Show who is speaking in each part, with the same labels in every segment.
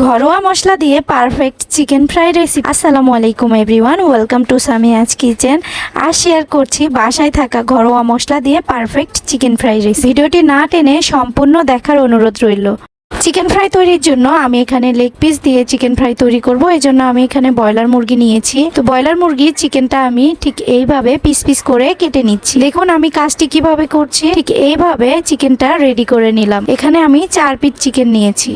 Speaker 1: ঘরোয়া মশলা দিয়ে পারফেক্ট চিকেন ফ্রাই রেসিপি আসসালামু আলাইকুম everyone welcome to Samiya's kitchen R share করছি বাসায় থাকা ঘরোয়া মশলা দিয়ে পারফেক্ট চিকেন ফ্রাই রেসিপি ভিডিওটি না টেনে সম্পূর্ণ দেখার অনুরোধ রইল। চিকেন ফ্রাই তৈরির জন্য আমি এখানে লেগ পিস দিয়ে চিকেন ফ্রাই তৈরি করব। এই জন্য আমি এখানে ব্রয়লার মুরগি নিয়েছি। তো ব্রয়লার মুরগির চিকেনটা আমি ঠিক এইভাবে পিস পিস করে কেটে নিচ্ছি। দেখুন আমি কাজটি কীভাবে করছি। ঠিক এইভাবে চিকেনটা রেডি করে নিলাম। এখানে আমি চার পিস চিকেন নিয়েছি।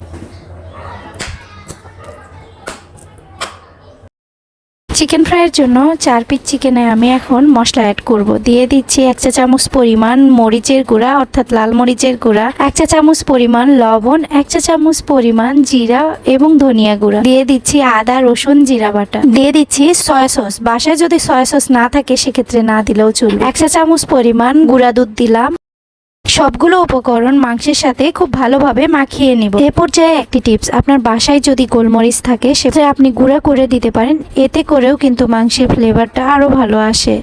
Speaker 1: চিকেন ফ্রাইয়ের জন্য চার পিস চিকেনে আমি এখন মশলা অ্যাড করব। দিয়ে দিচ্ছি এক চা চামচ পরিমাণ মরিচের গুঁড়া, অর্থাৎ লাল মরিচের গুঁড়া, এক চা চামচ পরিমাণ লবণ, এক চা চামচ পরিমাণ জিরা এবং ধনিয়া গুঁড়া। দিয়ে দিচ্ছি আদা, রসুন, জিরা বাটা। দিয়ে দিচ্ছি সয়া সস বাসায় যদি সয়া সস না থাকে, সেক্ষেত্রে না দিলেও চলবে। এক চা চামচ পরিমাণ গুঁড়া দুধ দিলাম। সবগুলো উপকরণ মাংসের সাথে খুব ভালোভাবে মাখিয়ে নিব। এ পর্যায়ে একটি টিপস, আপনার বাসায় যদি গোলমরিচ থাকে, সেটা আপনি গুঁড়া করে দিতে পারেন, এতে করেও কিন্তু মাংসের ফ্লেভারটা আরও ভালো আসে।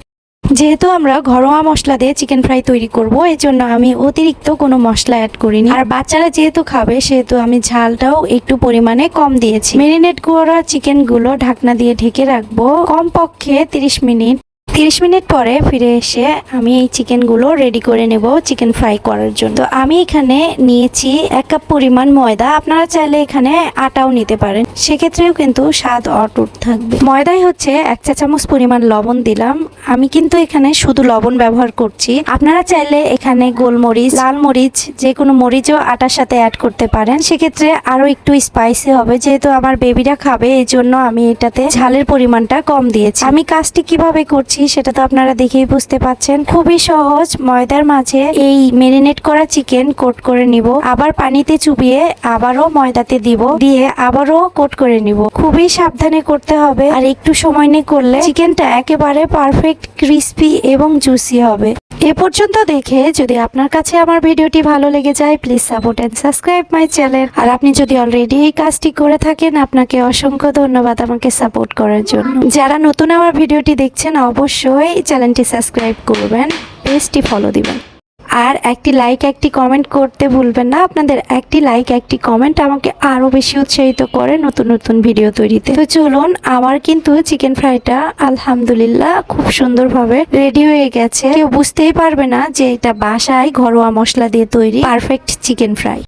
Speaker 1: যেহেতু আমরা ঘরোয়া মশলা দিয়ে চিকেন ফ্রাই তৈরি করব এই জন্য আমি অতিরিক্ত কোনো মশলা অ্যাড করিনি। আর বাচ্চারা যেহেতু খাবে, সেহেতু আমি ঝালটাও একটু পরিমাণে কম দিয়েছি। মেরিনেট করা চিকেনগুলো ঢাকনা দিয়ে ঢেকে রাখব। কমপক্ষে তিরিশ মিনিট তিরিশ মিনিট পরে ফিরে এসে আমি এই চিকেনগুলো রেডি করে নেব চিকেন ফ্রাই করার জন্য। তো আমি এখানে নিয়েছি এক কাপ পরিমাণ ময়দা। আপনারা চাইলে এখানে আটাও নিতে পারেন। সেক্ষেত্রেও কিন্তু স্বাদ অটুট থাকবে। ময়দাই হচ্ছে এক চা চামচ পরিমাণ লবণ দিলাম। আমি কিন্তু এখানে শুধু লবণ ব্যবহার করছি। আপনারা চাইলে এখানে গোলমরিচ, লাল মরিচ, যে কোনো মরিচও আটার সাথে অ্যাড করতে পারেন। সেক্ষেত্রে আরও একটু স্পাইসি হবে। যেহেতু আমার বেবিরা খাবে এই জন্য আমি এটাতে ঝালের পরিমাণটা কম দিয়েছি। আমি কাজটি কীভাবে করছি সেটা তো আপনারা দেখেই বুঝতে পাচ্ছেন। খুবই সহজ, ময়দার মাঝে এই মেরিনেট করা চিকেন কোট করে নিব। আবার পানিতে চুবিয়ে আবারও ময়দাতে দিব। দিয়ে আবারও কোট করে নিব। খুবই সাবধানে করতে হবে। আর একটু সময় নিয়ে করলে চিকেনটা একেবারে পারফেক্ট ক্রিস্পি এবং জুসি হবে। এ পর্যন্ত দেখে যদি আপনার কাছে আমার ভিডিওটি ভালো লেগে যায় please support and subscribe my channel আর আপনি যদি অলরেডি এই কাজটি করে থাকেন, আপনাকে অসংখ্য ধন্যবাদ আমাকে সাপোর্ট করার জন্য। যারা নতুন আমার ভিডিওটি দেখছেন, অবশ্যই চ্যানেলটি সাবস্ক্রাইব করবেন পেজটি ফলো দিবেন। আর একটি লাইক একটি কমেন্ট করতে ভুলবেন না। আপনাদের একটি লাইক একটি কমেন্ট আমাকে আরও বেশি উৎসাহিত করে নতুন নতুন ভিডিও তৈরিতে। তো চলুন, আমার কিন্তু চিকেন ফ্রাইটা আলহামদুলিল্লাহ খুব সুন্দরভাবে রেডি হয়ে গেছে। কেউ বুঝতেই পারবে না যে এটা বাসায় ঘরোয়া মশলা দিয়ে তৈরি perfect chicken fry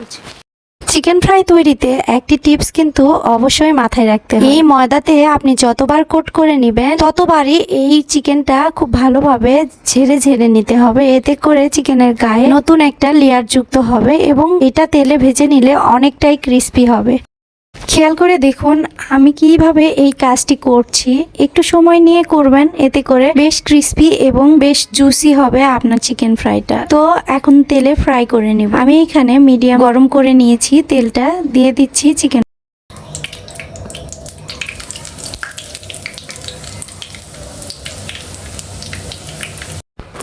Speaker 1: chicken fry তৈরিতে একটি টিপস কিন্তু অবশ্যই মাথায় রাখতে হবে এই ময়দাতে আপনি যতবার কোট করে নেবেন, ততবারই এই চিকেনটা খুব ভালোভাবে ঝেড়ে ঝেড়ে নিতে হবে। এতে করে চিকেনের গায়ে নতুন একটা লেয়ার যুক্ত হবে এবং এটা তেলে ভেজে নিলে অনেকটাই ক্রিস্পি হবে। খেয়াল করে দেখুন, আমি কীভাবে এই কাজটি করছি। একটু সময় নিয়ে করবেন, এতে করে বেশ ক্রিস্পি এবং বেশ জুসি হবে আপনার চিকেন ফ্রাইটা তো এখন তেলে ফ্রাই করে নিব। আমি এখানে মিডিয়াম গরম করে নিয়েছি, তেলটা দিয়ে দিচ্ছি চিকেন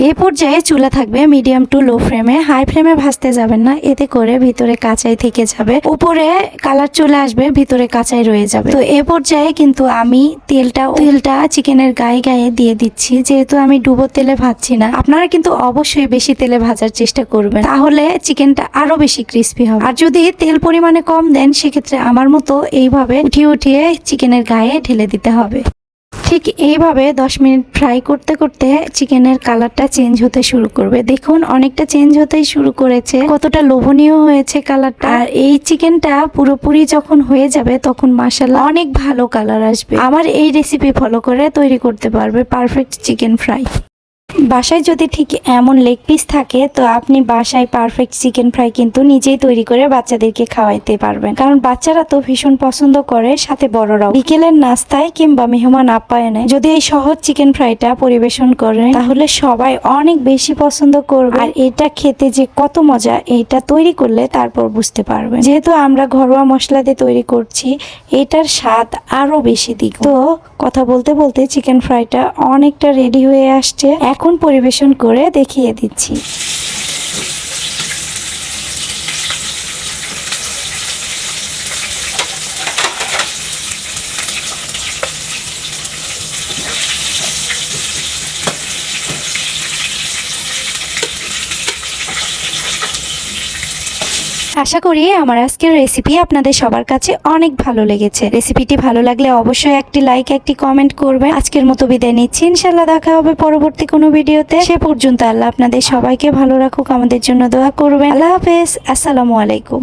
Speaker 1: এই পর্যায়ে চুলা থাকবে মিডিয়াম টু লো ফ্লেমে হাই ফ্লেমে ভাজতে যাবেন না, এতে করে ভিতরে কাঁচাই থেকে যাবে। উপরে কালার চলে আসবে, ভিতরে কাঁচাই রয়ে যাবে। তো এ পর্যায়ে কিন্তু আমি তেলটা তেলটা চিকেনের গায়ে গায়ে দিয়ে দিচ্ছি। যেহেতু আমি ডুবো তেলে ভাজছি না, আপনারা কিন্তু অবশ্যই বেশি তেলে ভাজার চেষ্টা করবেন। তাহলে চিকেনটা আরও বেশি ক্রিস্পি হবে। আর যদি তেল পরিমাণে কম দেন, সেক্ষেত্রে আমার মতো এইভাবে উঠিয়ে উঠিয়ে চিকেনের গায়ে ঢেলে দিতে হবে। ঠিক এইভাবে দশ মিনিট ফ্রাই করতে করতে চিকেনের কালারটা চেঞ্জ হতে শুরু করবে। দেখুন, অনেকটা চেঞ্জ হতেই শুরু করেছে। কতটা লোভনীয় হয়েছে কালারটা। আর এই চিকেনটা পুরোপুরি যখন হয়ে যাবে, তখন মাসাল্লাহ অনেক ভালো কালার আসবে। আমার এই রেসিপি ফলো করে তৈরি করতে পারবে পারফেক্ট চিকেন ফ্রাই বাসায় যদি ঠিক এমন লেগ পিস থাকে, তো আপনি বাসায় পারফেক্ট চিকেন ফ্রাই কিন্তু নিজেই তৈরি করে বাচ্চাদেরকে খাওয়াইতে পারবেন। কারণ বাচ্চারা তো ভীষণ পছন্দ করে, সাথে বড়রাও। বিকেলের নাস্তায় কিংবা মেহমান আপ্যায়নে যদি এই সহজ চিকেন ফ্রাইটা পরিবেশন করেন, তাহলে সবাই অনেক বেশি পছন্দ করবে। আর এটা খেতে যে কত মজা এটা তৈরি করলে তারপর বুঝতে পারবেন। যেহেতু আমরা ঘরোয়া মশলা দিয়ে তৈরি করছি, এটার স্বাদ আরও বেশি দিক। তো কথা বলতে বলতে চিকেন ফ্রাইটা অনেকটা রেডি হয়ে আসছে। এখন পরিবেশন করে দেখিয়ে দিচ্ছি। আশা করি আমার আজকের রেসিপি আপনাদের সবার কাছে অনেক ভালো লেগেছে। রেসিপিটি ভালো লাগলে অবশ্যই একটি লাইক একটি কমেন্ট করবে আজকের মতো বিদায় নিচ্ছি। ইনশাল্লাহ দেখা হবে পরবর্তী কোনো ভিডিওতে। সে পর্যন্ত আল্লাহ আপনাদের সবাইকে ভালো রাখুক, আমাদের জন্য দোয়া করবেন। আল্লাহ হাফেজ। আসসালামু আলাইকুম।